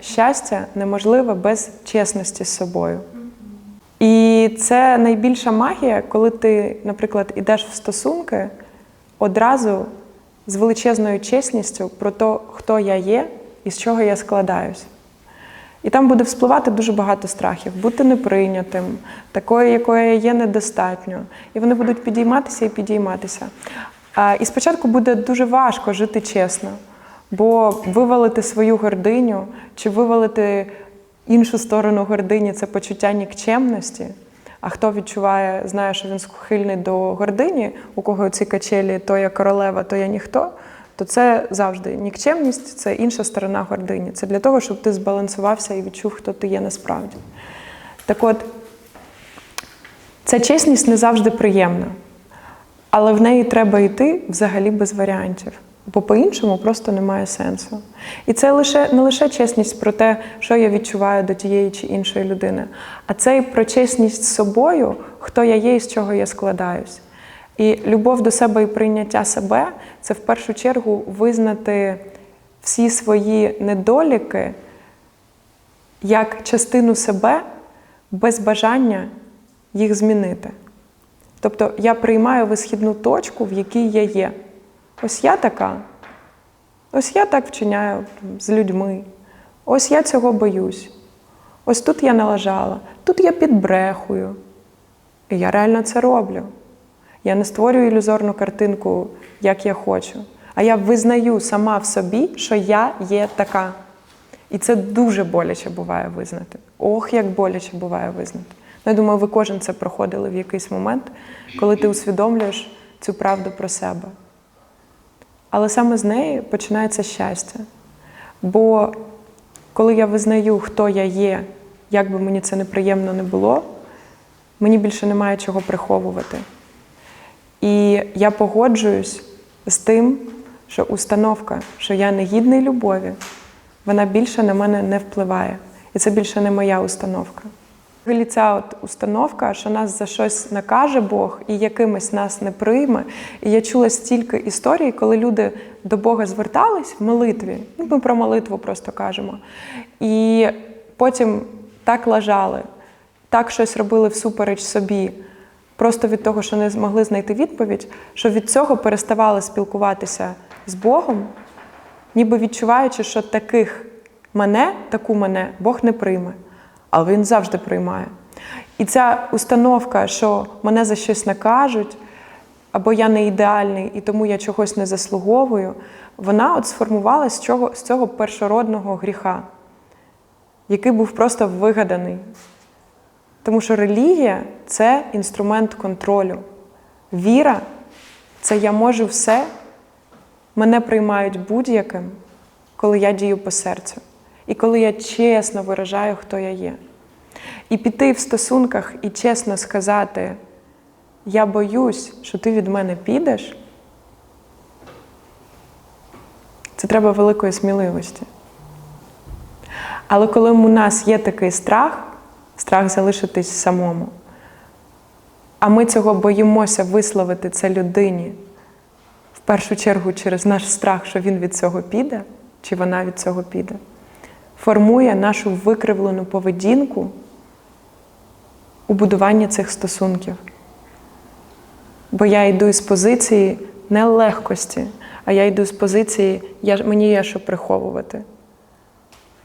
щастя неможливе без чесності з собою. І це найбільша магія, коли ти, наприклад, ідеш в стосунки одразу з величезною чесністю про те, хто я є і з чого я складаюсь. І там буде вспливати дуже багато страхів, бути неприйнятим, такою, якою є, недостатньо. І вони будуть підійматися і підійматися. І спочатку буде дуже важко жити чесно, бо вивалити свою гординю чи вивалити іншу сторону гордині це почуття нікчемності. А хто відчуває, знає, що він схильний до гордині, у кого ці качелі, то я королева, то я ніхто, то це завжди нікчемність, це інша сторона гордині. Це для того, щоб ти збалансувався і відчув, хто ти є насправді. Так от, ця чесність не завжди приємна, але в неї треба йти взагалі без варіантів. Бо по-іншому просто немає сенсу. І це лише не лише чесність про те, що я відчуваю до тієї чи іншої людини, а це і про чесність з собою, хто я є і з чого я складаюсь. І любов до себе і прийняття себе це в першу чергу визнати всі свої недоліки як частину себе без бажання їх змінити. Тобто я приймаю висхідну точку, в якій я є. Ось я така. Ось я так вчиняю з людьми. Ось я цього боюсь. Ось тут я налажала, тут я підбрехую. І я реально це роблю. Я не створюю ілюзорну картинку, як я хочу. А я визнаю сама в собі, що я є така. І це дуже боляче буває визнати. Ох, як боляче буває визнати. Ну, я думаю, ви кожен це проходили в якийсь момент, коли ти усвідомлюєш цю правду про себе. Але саме з неї починається щастя. Бо коли я визнаю, хто я є, як би мені це неприємно не було, мені більше немає чого приховувати. І я погоджуюсь з тим, що установка, що я не гідний любові, вона більше на мене не впливає. І це більше не моя установка. Ця от установка, що нас за щось накаже Бог і якимось нас не прийме. І я чула стільки історій, коли люди до Бога звертались в молитві. Ну, ми про молитву просто кажемо. І потім так лажали, так щось робили всупереч собі, просто від того, що не змогли знайти відповідь, що від цього переставали спілкуватися з Богом, ніби відчуваючи, що таких мене, таку мене Бог не прийме але він завжди приймає. І ця установка, що мене за щось накажуть, або я не ідеальний, і тому я чогось не заслуговую, вона от сформувалася з цього, з цього першородного гріха, який був просто вигаданий. Тому що релігія це інструмент контролю. Віра це я можу все, мене приймають будь-яким, коли я дію по серцю. І коли я чесно виражаю, хто я є. І піти в стосунках і чесно сказати, я боюсь, що ти від мене підеш, це треба великої сміливості. Але коли у нас є такий страх, страх залишитись самому, а ми цього боїмося висловити це людині, в першу чергу через наш страх, що він від цього піде, чи вона від цього піде формує нашу викривлену поведінку у будуванні цих стосунків. Бо я йду із позиції не легкості, а я йду з позиції я, мені є що приховувати.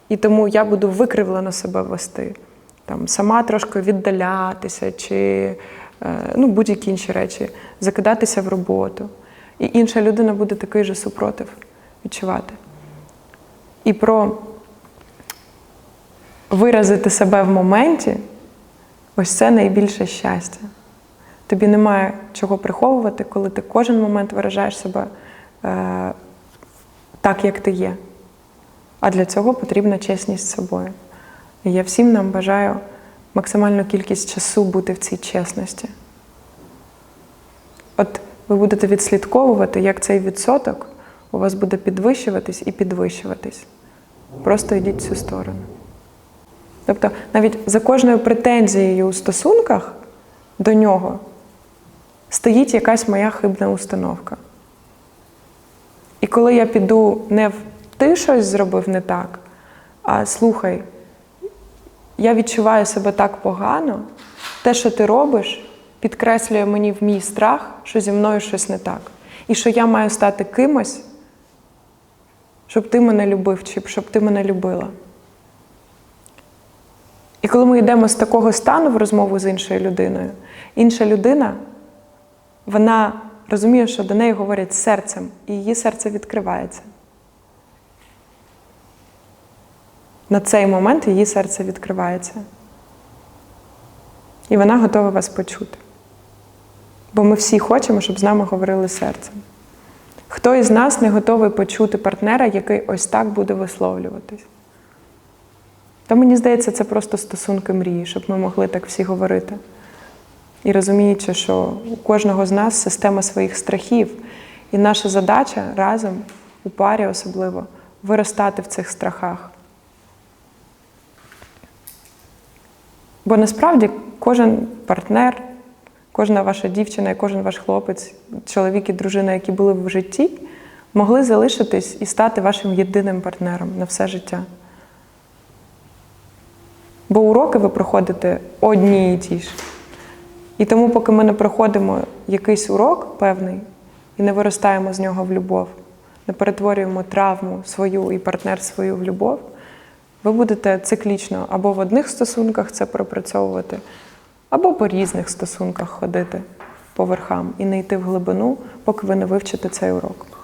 І тому я буду викривлено себе вести, там, сама трошки віддалятися чи ну, будь-які інші речі, закидатися в роботу. І інша людина буде такий же супротив відчувати. І про виразити себе в моменті ось це найбільше щастя. Тобі немає чого приховувати, коли ти кожен момент виражаєш себе е, так, як ти є. А для цього потрібна чесність з собою. І я всім нам бажаю максимальну кількість часу бути в цій чесності. От ви будете відслідковувати, як цей відсоток у вас буде підвищуватись і підвищуватись. Просто йдіть в цю сторону. Тобто навіть за кожною претензією у стосунках до нього стоїть якась моя хибна установка. І коли я піду не в ти щось зробив не так, а слухай, я відчуваю себе так погано, те, що ти робиш, підкреслює мені в мій страх, що зі мною щось не так. І що я маю стати кимось, щоб ти мене любив, чи щоб ти мене любила. Коли ми йдемо з такого стану в розмову з іншою людиною, інша людина, вона розуміє, що до неї говорять серцем, і її серце відкривається. На цей момент її серце відкривається. І вона готова вас почути. Бо ми всі хочемо, щоб з нами говорили серцем. Хто із нас не готовий почути партнера, який ось так буде висловлюватись? Та мені здається, це просто стосунки мрії, щоб ми могли так всі говорити. І розуміючи, що у кожного з нас система своїх страхів, і наша задача разом, у парі особливо, виростати в цих страхах. Бо насправді кожен партнер, кожна ваша дівчина, і кожен ваш хлопець, чоловік і дружина, які були в житті, могли залишитись і стати вашим єдиним партнером на все життя. Бо уроки ви проходите одні і ті ж. І тому, поки ми не проходимо якийсь урок певний і не виростаємо з нього в любов, не перетворюємо травму свою і партнер свою в любов, ви будете циклічно або в одних стосунках це пропрацьовувати, або по різних стосунках ходити по верхам і не йти в глибину, поки ви не вивчите цей урок.